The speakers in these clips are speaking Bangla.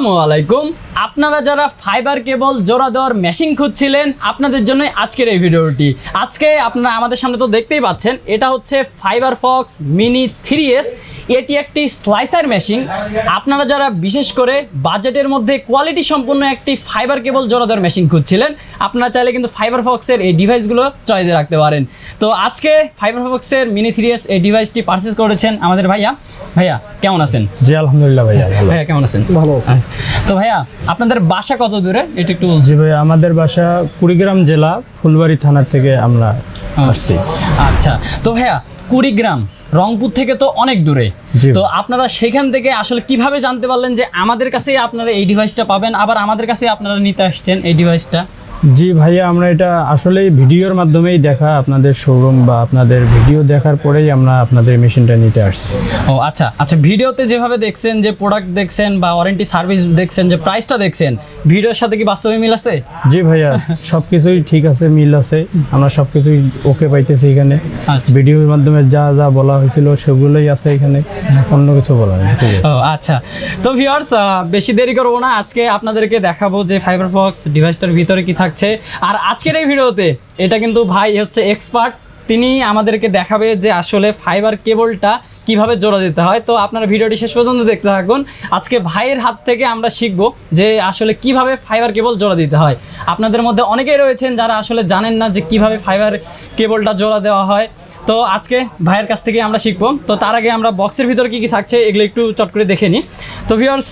আসসালামু আলাইকুম। আপনারা যারা ফাইবার কেবল জোড়া দেওয়ার মেশিন খুঁজছিলেন আপনাদের জন্য আজকের এই ভিডিওটি। আজকে আপনারা আমাদের সামনে তো দেখতেই পাচ্ছেন এটা হচ্ছে Fiber Fox mini three S এটি একটি স্লাইসার মেশিন আপনারা যারা বিশেষ করে বাজেটের মধ্যে কোয়ালিটি সম্পন্ন একটি ফাইবার কেবল জোড়া দেওয়ার মেশিন খুঁজছিলেন আপনারা চাইলে কিন্তু ফাইবার ফক্সের এই ডিভাইসগুলো চয়েসে রাখতে পারেন। তো আজকে ফাইবার ফক্সের মিনি থ্রি এস এই ডিভাইসটি পারচেস করেছেন আমাদের ভাইয়া। ভাইয়া কেমন আছেন? জি আলহামদুলিল্লাহ ভাইয়া ভাইয়া কেমন আছেন? ভালো আছেন তো ভাইয়া আপনাদের বাসা কত দূরে? এটা একটু বলছি। জি ভাইয়া আমাদের বাসা কুড়িগ্রাম জেলা ফুলবাড়ি থানার থেকে আমরা আসছি। আচ্ছা তো ভাইয়া কুড়িগ্রাম রংপুর থেকে তো অনেক দূরে। তো আপনারা সেখান থেকে আসলে কীভাবে জানতে পারলেন যে আমাদের কাছেই আপনারা এই ডিভাইসটা পাবেন আবার আমাদের কাছে আপনারা নিতে আসছেন এই ডিভাইসটা জি ভাইয়া আমরা এটা আসলেই ভিডিওর মাধ্যমেই দেখা আপনাদের শোরুম বা আপনাদের ভিডিও দেখার পরেই আমরা আপনাদের মেশিনটা নিতে আসছি। ও আচ্ছা আচ্ছা ভিডিওতে যেভাবে দেখছেন যে প্রোডাক্ট দেখছেন বা ওয়ারেন্টি সার্ভিস দেখছেন যে প্রাইসটা দেখছেন ভিডিওর সাথে কি বাস্তবে মিল আছে? জি ভাইয়া সব কিছুই ঠিক আছে মিল আছে। আমরা সব কিছুই ওকে পাইতেছি এখানে। আচ্ছা। ভিডিওর মাধ্যমে যা যা বলা হয়েছিল সেগুলোই আছে এখানে। অন্য কিছু বলা নেই। ও আচ্ছা। তো ভিউয়ার্স বেশি দেরি করব না। আজকে আপনাদেরকে দেখাবো যে ফাইবার ফক্স ডিভাইসটার ভিতরে কি থাকছে। আর আজকের এই ভিডিওতে এটা কিন্তু ভাই হচ্ছে এক্সপার্ট তিনি আমাদেরকে দেখাবে যে আসলে ফাইবার কেবলটা কীভাবে জোড়া দিতে হয়। তো আপনার ভিডিওটি শেষ পর্যন্ত দেখতে থাকুন। আজকে ভাইয়ের হাত থেকে আমরা শিখব যে আসলে কীভাবে ফাইবার কেবল জোড়া দিতে হয়। আপনাদের মধ্যে অনেকেই রয়েছেন যারা আসলে জানেন না যে কীভাবে ফাইবার কেবলটা জোড়া দেওয়া হয়। তো আজকে ভাইয়ের কাছ থেকে আমরা শিখব। তো তার আগে আমরা বক্সের ভিতরে কি কি থাকছে এগুলো একটু চট করে দেখে নিই তো ভিউয়ার্স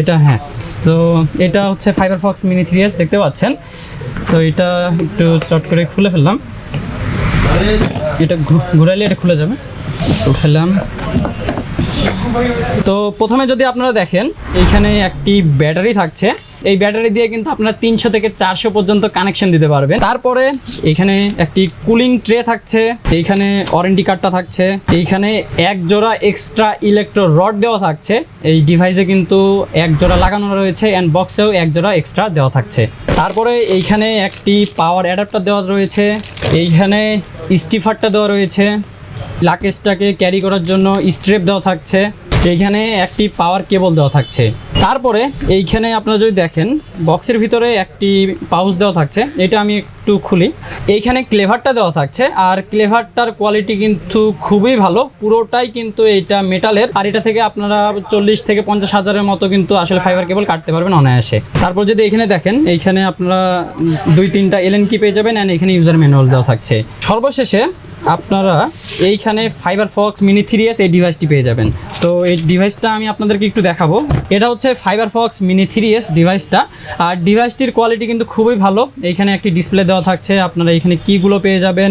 এটা হ্যাঁ তো এটা হচ্ছে Fiber Fox mini three S দেখতে পাচ্ছেন? তো এটা একটু চট করে খুলে ফেললাম। এটা ঘুরাইলে এটা খুলে যাবে। উঠালাম। তো প্রথমে যদি আপনারা দেখেন, এইখানে একটি ব্যাটারি থাকছে। এই ব্যাটারি দিয়ে কিন্তু আপনারা তিনশো থেকে চারশো পর্যন্ত কানেকশন দিতে পারবেন। তারপরে এখানে একটি কুলিং ট্রে থাকছে, এইখানে ওয়ারেন্টি কার্ডটা থাকছে, এইখানে এক জোড়া এক্সট্রা ইলেকট্রো রড দেওয়া থাকছে। এই ডিভাইসে কিন্তু এক জোড়া লাগানো রয়েছে অ্যান্ড বক্সেও এক জোড়া এক্সট্রা দেওয়া থাকছে। তারপরে এইখানে একটি পাওয়ার অ্যাডাপ্টার দেওয়া রয়েছে, এইখানে স্টিফারটা দেওয়া রয়েছে। লাকেজটাকে ক্যারি করার জন্য স্ট্রেপ দেওয়া থাকছে। এইখানে একটি পাওয়ার কেবল দেওয়া থাকছে। তারপরে এইখানে আপনারা যদি দেখেন বক্সের ভিতরে একটি পাউচ দেওয়া থাকছে। এটা আমি একটু খুলি। এইখানে ক্লেভারটা দেওয়া থাকছে, আর ক্লেভারটার কোয়ালিটি কিন্তু খুবই ভালো। পুরোটাই কিন্তু এটা মেটালের আর এটা থেকে আপনারা চল্লিশ থেকে পঞ্চাশ হাজারের মতো কিন্তু আসলে ফাইবার কেবল কাটতে পারবেন অনায়াসে। তারপর যদি এখানে দেখেন, এইখানে আপনারা দুই তিনটা এলএন কি পেয়ে যাবেন অ্যান্ড এখানে ইউজার ম্যানুয়াল দেওয়া থাকছে। সর্বশেষে আপনারা এইখানে Fiber Fox mini three S এই ডিভাইসটি পেয়ে যাবেন। তো এই ডিভাইসটা আমি আপনাদেরকে একটু দেখাবো। এটা হচ্ছে Fiber Fox mini three S ডিভাইসটা আর ডিভাইসটির কোয়ালিটি কিন্তু খুবই ভালো। এইখানে একটি ডিসপ্লে দেওয়া থাকছে আপনারা এখানে কীগুলো পেয়ে যাবেন।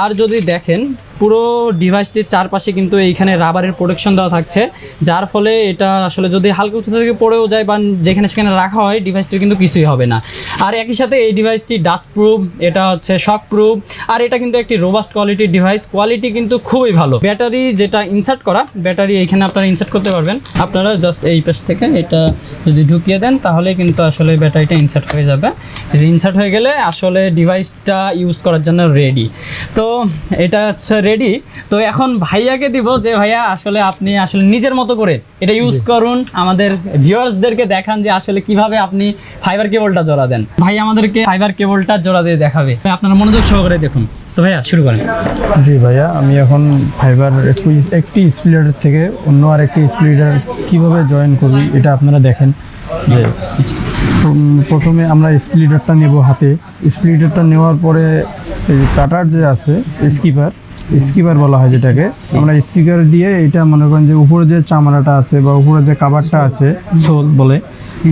আর যদি দেখেন পুরো ডিভাইসটির চারপাশে কিন্তু এইখানে রাবারের প্রোটেকশন দেওয়া থাকছে, যার ফলে এটা আসলে যদি হালকা উঁচু থেকে পড়েও যায় বা যেখানে সেখানে রাখা হয়, ডিভাইসটির কিন্তু কিছুই হবে না। আর একই সাথে এই ডিভাইসটি ডাস্ট প্রুফ এটা হচ্ছে শক প্রুফ আর এটা কিন্তু একটি রোবাস্ট কোয়ালিটির ডিভাইস কোয়ালিটি কিন্তু খুবই ভালো। ব্যাটারি যেটা ইনসার্ট করা ব্যাটারি এইখানে আপনারা ইনসার্ট করতে পারবেন। আপনারা জাস্ট এই পেজ থেকে এটা যদি ঢুকিয়ে দেন, তাহলে কিন্তু আসলে ব্যাটারিটা ইনসার্ট হয়ে যাবে। ইনসার্ট হয়ে গেলে আসলে ডিভাইসটা ইউজ করার জন্য রেডি তো এটা হচ্ছে রেডি তো এখন ভাইয়াকে দিব যে ভাইয়া আসলে আপনি আসলে নিজের মতো করে এটা ইউজ করুন। আমাদের ভিউয়ার্সদেরকে দেখান যে আসলে কীভাবে আপনি ফাইবার কেবলটা জোড়া দেন। ভাই আমাদেরকে ফাইবার কেবলটা জোড়া দিয়ে দেখাবে। আপনারা মনোযোগ সহকারে দেখুন। তো ভাইয়া শুরু করেন। জি ভাইয়া আমি এখন ফাইবার একটি- একটি স্প্লিটার থেকে অন্য আরেকটি স্প্লিটার কীভাবে জয়েন করবি এটা আপনারা দেখেন। যে প্রথমে আমরা স্প্লিটারটা নেব হাতে। স্প্লিটারটা নেওয়ার পরে এই কাটার যে আছে স্কিপার স্কিপার বলা হয় যেটাকে। আমরা স্টিকার দিয়ে এটা মনে করেন যে উপরে যে চামড়াটা আছে বা উপরে যে কাভারটা আছে, সোল বলে,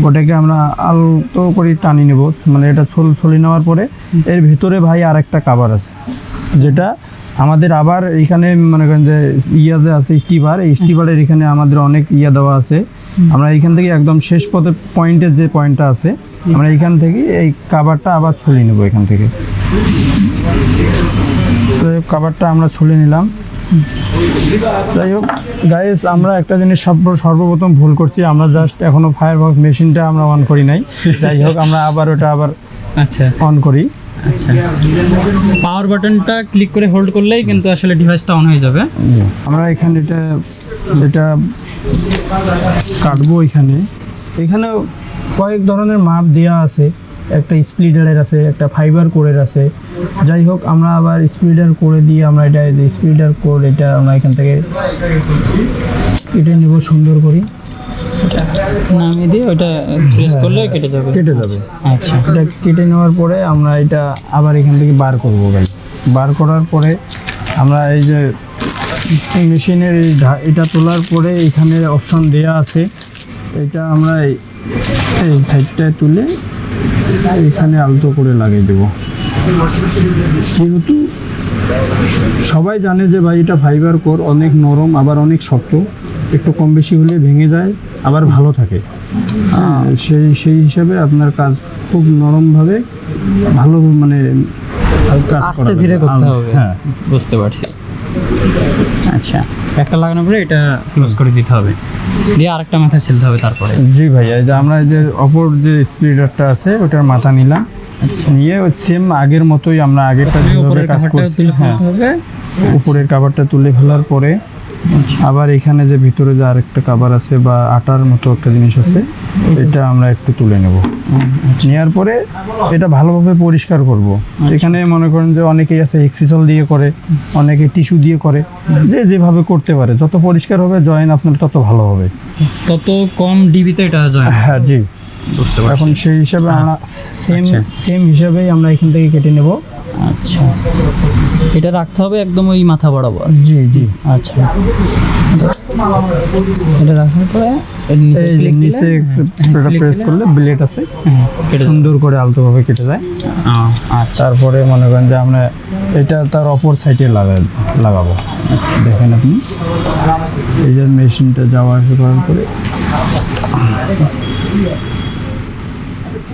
ওটাকে আমরা আলতো করে টানি নেব। মানে এটা সোল ছলি নেওয়ার পরে এর ভিতরে ভাই আর একটা কাভার আছে, যেটা আমাদের আবার এইখানে মনে করেন যে ইয়া যে আছে স্টিভার। এই স্টিভারের এখানে আমাদের অনেক ইয়া দেওয়া আছে। আমরা এইখান থেকে একদম শেষ পথে পয়েন্টের যে পয়েন্টটা আছে, আমরা এইখান থেকে এই কাভারটা আবার ছড়িয়ে নেব এখান থেকে। তো এই কাভারটা আমরা ছড়িয়ে নিলাম। যাই হোক গাইস আমরা একটা জিনিস সর্ব- সর্বপ্রথম ভুল করছি। আমরা জাস্ট এখনও ফায়ার বক্স মেশিনটা আমরা অন করি নাই। যাই হোক আমরা আবার ওটা আবার আচ্ছা। অন করি। আচ্ছা। পাওয়ার বাটনটা ক্লিক করে হোল্ড করলেই কিন্তু আসলে ডিভাইসটা অন হয়ে যাবে। আমরা এখানে এটা এটা কাটবো এখানে এখানে কয়েক ধরনের মাপ দেওয়া আছে। একটা স্প্লিডারের আছে একটা ফাইবার কোরের আছে। যাই হোক আমরা আবার স্প্লিডার করে দিয়ে আমরা এটা স্প্লিডার কোর এটা আমরা এখান থেকে কেটে নেব সুন্দর করে। নামিয়ে দিয়ে ওটা প্রেস করলে কেটে যাবে। কেটে যাবে। আচ্ছা। এটা কেটে নেওয়ার পরে আমরা এটা আবার এখান থেকে বার করব ভাই। বার করার পরে আমরা এই যে মেশিনের এটা তোলার পরে এখানে অপশন দেয়া আছে। এটা আমরা এই- এই সাইডটায় তুলে এখানে আলতো করে লাগিয়ে দেবো। যেহেতু সবাই জানে যে ভাই এটা ফাইবার কোর অনেক নরম আবার অনেক শক্ত। একটু কম বেশি হলে ভেঙে যায় আবার ভালো থাকে। হ্যাঁ, সেই সেই হিসাবে আপনার কাজ খুব নরমভাবে ভালো মানে আস্তে ধীরে করতে হবে। হ্যাঁ। বুঝতে পারছি। আচ্ছা। একটা লাগানোর পরে এটা ক্লোজ করে দিতে হবে। দিয়ে আরেকটা মাথা ছিলতে হবে তারপরে। জি ভাইয়া এই যে আমরা যে অপর যে স্প্লিডারটা আছে ওটার মাথা নিলাম। নিয়ে ওই সেম আগের মতোই আমরা আগেরটা যেভাবে আচ্ছা। উপরের কাজ করছি হ্যাঁ। উপরের কাভারটা তুলে ফেলার পরে আবার এখানে যে ভিতরে যে আরেকটা কাভার আছে বা আটার মতো একটা জিনিস আছে এটা আমরা একটু তুলে নেব। নেওয়ার পরে এটা ভালোভাবে পরিষ্কার করব। এখানে মনে করেন যে অনেকেই আছে এক্সিসল দিয়ে করে অনেকে টিস্যু দিয়ে করে যে যেভাবে করতে পারে। যত পরিষ্কার হবে জয়েন আপনার তত ভালো হবে। তত কম ডিবিতে এটা জয়েন হ্যাঁ জি। এখন সেই হিসাবে আমরা সেম আচ্ছা। সেম হিসাবেই আমরা এখান থেকে কেটে নেব। আচ্ছা। এটা রাখতে হবে একদম ওই মাথা বরাবর? জি জি। আচ্ছা। এটা রাখার পরে নিচে এই ক্লিক নিচে প্রেস করলে ব্লেড আছে। হ্যাঁ কেটে সুন্দর করে আলতোভাবে কেটে যায়। আচ্ছা। তারপরে মনে করেন যে আমরা এটা তার অপর সাইডে লাগা লাগাবো। দেখেন আপনি। এই যে মেশিনটা যাওয়া আসা করার পরে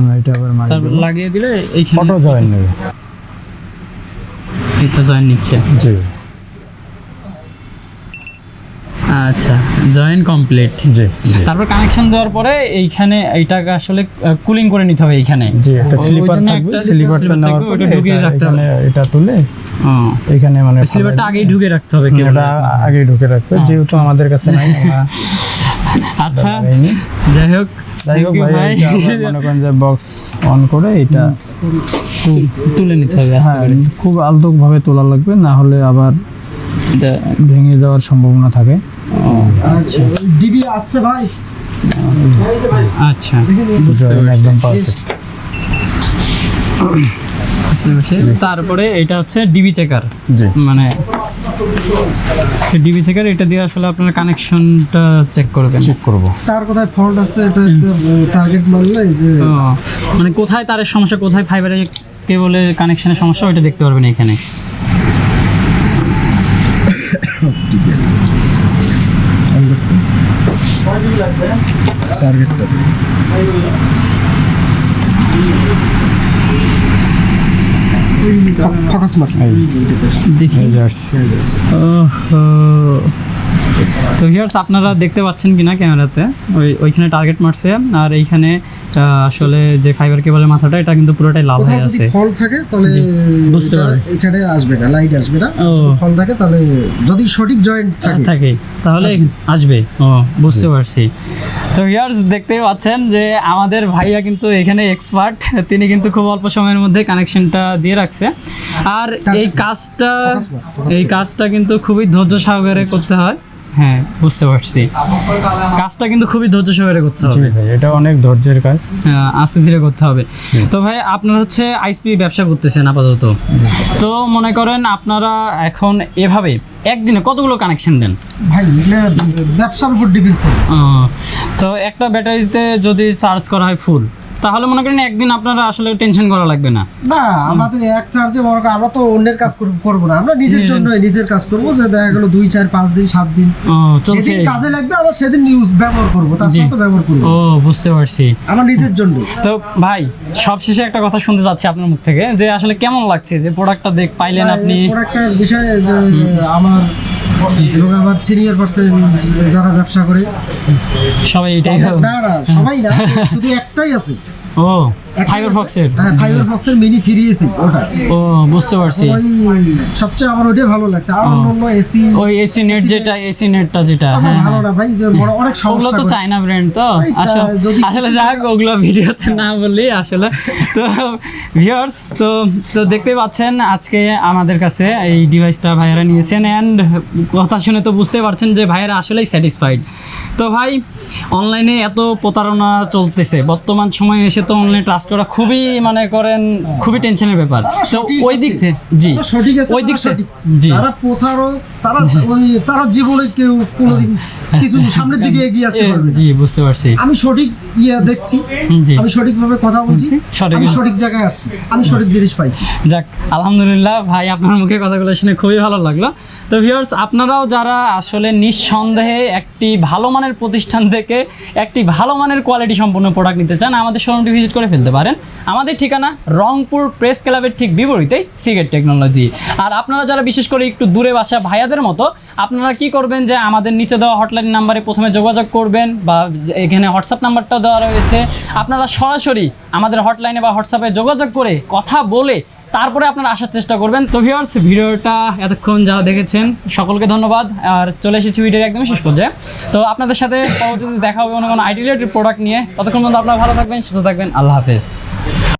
আবার তারপর লাগিয়ে দিলে এইখানে ফটো জয়েন নেবে। এটা জয়েন নিচ্ছে। জি। আচ্ছা জয়েন কমপ্লিট। জি তারপর কানেকশন দেওয়ার পরে এইখানে এইটাকে আসলে কুলিং করে নিতে হবে এইখানে। জি একটা ওই- ওই স্লিপার থাকবে স্লিপারটা নেওয়ার পরে ঢুকিয়ে এটা- রাখতে হবে। এটা তুলে এখানে মানে স্লিপারটা আগেই ঢুকে রাখতে হবে আগেই ঢুকে হ্যাঁ। যেহেতু আমাদের কাছে নাই আচ্ছা যাই হোক। যাই হোক ভাই। মনে করেন যে বক্স অন করে এটা তুলে নিতে হবে আস্তে হ্যাঁ করে। খুব তোলা লাগবে না হলে আবার ভেঙে যাওয়ার সম্ভাবনা থাকে। আচ্ছা। ডিবি আছে ভাই। আচ্ছা। একদম পারফেক্ট তারপরে এটা হচ্ছে ডিবি চেকার মানে ডিবি চেকার এটা দিয়ে আসলে আপনার কানেকশনটা চেক করবেন। চেক করব। তার কোথায় ফল্ট আছে এটা টার্গেট মারলে যে মানে কোথায় তারের সমস্যা কোথায় ফাইবারের কেবলে কানেকশনের সমস্যা ওইটা দেখতে পারবেন এখানে। টার্গেটটা ফোকাস মার দেখি। তো হিয়ার্স আপনারা দেখতে পাচ্ছেন কিনা ক্যামেরাতে? ওই ওইখানে টার্গেট মারছে আর এইখানে আসলে যে ফাইবার কেবলের মাথাটা এটা কিন্তু পুরোটাই লাল হয়ে আছে। ফল থাকে তাহলে বুঝতে পারবে। এখানে আসবে না লাইট আসবে না। ফল থাকে তাহলে যদি সঠিক জয়েন্ট থাকে। থাকে তাহলে আসবে। ও বুঝতে পারছি। তো ইয়ার্স দেখতেই পাচ্ছেন যে আমাদের ভাইয়া কিন্তু এখানে এক্সপার্ট তিনি কিন্তু খুব অল্প সময়ের মধ্যে কানেকশনটা দিয়ে রাখছে। আর এই কাজটা এই কাজটা কিন্তু খুবই ধৈর্য সহকারে করতে হয়। হ্যাঁ বুঝতে পারছি। কাজটা কিন্তু খুবই ধৈর্য সহকারে করতে হবে। ভাই এটা অনেক ধৈর্যের কাজ। হ্যাঁ, আস্তে ধীরে করতে হবে। তো ভাই আপনারা হচ্ছে আইসপি ব্যবসা করতেছেন আপাতত। তো মনে করেন আপনারা এখন এভাবে একদিনে কতগুলো কানেকশন দেন? ভাই ব্যবসার উপর ডিপেন্ড করে। তো একটা ব্যাটারিতে যদি চার্জ করা হয় ফুল তাহলে মনে করেন একদিন আপনারা আসলে টেনশন করা লাগবে না। না আমাদের এক চার্জে মনে করেন আমরা তো অন্যের কাজ করব- না। আমরা নিজের জন্য নিজের কাজ করব যে দেখা গেলো দুই চার পাঁচ দিন সাত দিন। যেদিন কাজে লাগবে আবার সেদিন নিউজ ব্যবহার করব তাছাড়া তো ব্যবহার করব ও বুঝতে পারছি। আমার নিজের জন্য। তো ভাই সবশেষে একটা কথা শুনতে চাচ্ছি আপনার মুখ থেকে যে আসলে কেমন লাগছে যে প্রোডাক্টটা দেখ পাইলেন আপনি? একটা বিষয় যে আমার এবং আমার সিনিয়র পার্সন যারা ব্যবসা করে সবাই এটাই না না সবাই না শুধু একটাই আছে। ও ফাইবার ফক্সের হ্যাঁ ফাইবার ফক্সের মিনি থ্রি এসি ওটা। ও বুঝতে পারছি। সবচেয়ে আমার ওইটাই ভালো লাগছে। আর অন্য এসি ওই এসি নেট যেটা এসি নেটটা যেটা হ্যাঁ ভালো হ্যাঁ না ভাই যে বড় অনেক ওগুলো তো চায়না ব্র্যান্ড তো আসলে যাক ওগুলো ভিডিওতে না বললি আসলে। তো ভিউয়ার্স তো তো দেখতে পাচ্ছেন আজকে আমাদের কাছে এই ডিভাইসটা ভাইয়ারা নিয়েছেন। অ্যান্ড কথা শুনে তো বুঝতে পারছেন যে ভাইয়ারা আসলেই স্যাটিসফাইড তো ভাই অনলাইনে এত প্রতারণা চলতেছে। বর্তমান সময়ে এসে তো অনলাইন ট্রাস্ট করা খুবই মানে করেন খুবই টেনশনের ব্যাপার। তো ওই দিক থেকে জি। সঠিক আছে ওই দিক থেকে জি। যারা প্রতারক তারা ওই তারা জীবনে কেউ কোনোদিন কিছু সামনের দিকে এগিয়ে আসতে পারবে জি বুঝতে পারছি। আমি সঠিক ইয়ে দেখছি। আমি সঠিকভাবে কথা বলছি আমি সঠিক জায়গায় আসছি আমি সঠিক জিনিস পাইছি। যাক আলহামদুলিল্লাহ ভাই আপনার মুখে কথাগুলো শুনে খুবই ভালো লাগল। তো ভিউয়ার্স আপনারাও যারা আসলে নিঃসন্দেহে একটি ভালো মানের প্রতিষ্ঠান থেকে একটি ভালো মানের কোয়ালিটি সম্পন্ন প্রোডাক্ট নিতে চান, আমাদের শোরুমটি ভিজিট করে ফেলতে পারেন। আমাদের ঠিকানা রংপুর প্রেস ক্লাবের ঠিক বিপরীতেই সিগেট টেকনোলজি আর আপনারা যারা বিশেষ করে একটু দূরে বাসা ভাইয়াদের মতো, আপনারা কি করবেন যে আমাদের নিচে দেওয়া হটলাইন নাম্বারে প্রথমে যোগাযোগ করবেন বা এখানে হোয়াটসঅ্যাপ নাম্বারটাও দেওয়া রয়েছে। আপনারা সরাসরি আমাদের হটলাইনে বা হোয়াটসঅ্যাপে যোগাযোগ করে কথা বলে তারপরে আপনারা আসার চেষ্টা করবেন। তো ভিউয়ার্স ভিডিওটা এতক্ষণ যারা দেখেছেন, সকলকে ধন্যবাদ। আর চলে এসেছি ভিডিওর একদম শেষ পর্যায়ে। তো আপনাদের সাথে পরবর্তীতে দেখা হবে অন্য কোনো আইটি রিলেটেড প্রোডাক্ট নিয়ে। ততক্ষণ পর্যন্ত আপনারা ভালো থাকবেন, সুস্থ থাকবেন। আল্লাহ হাফেজ।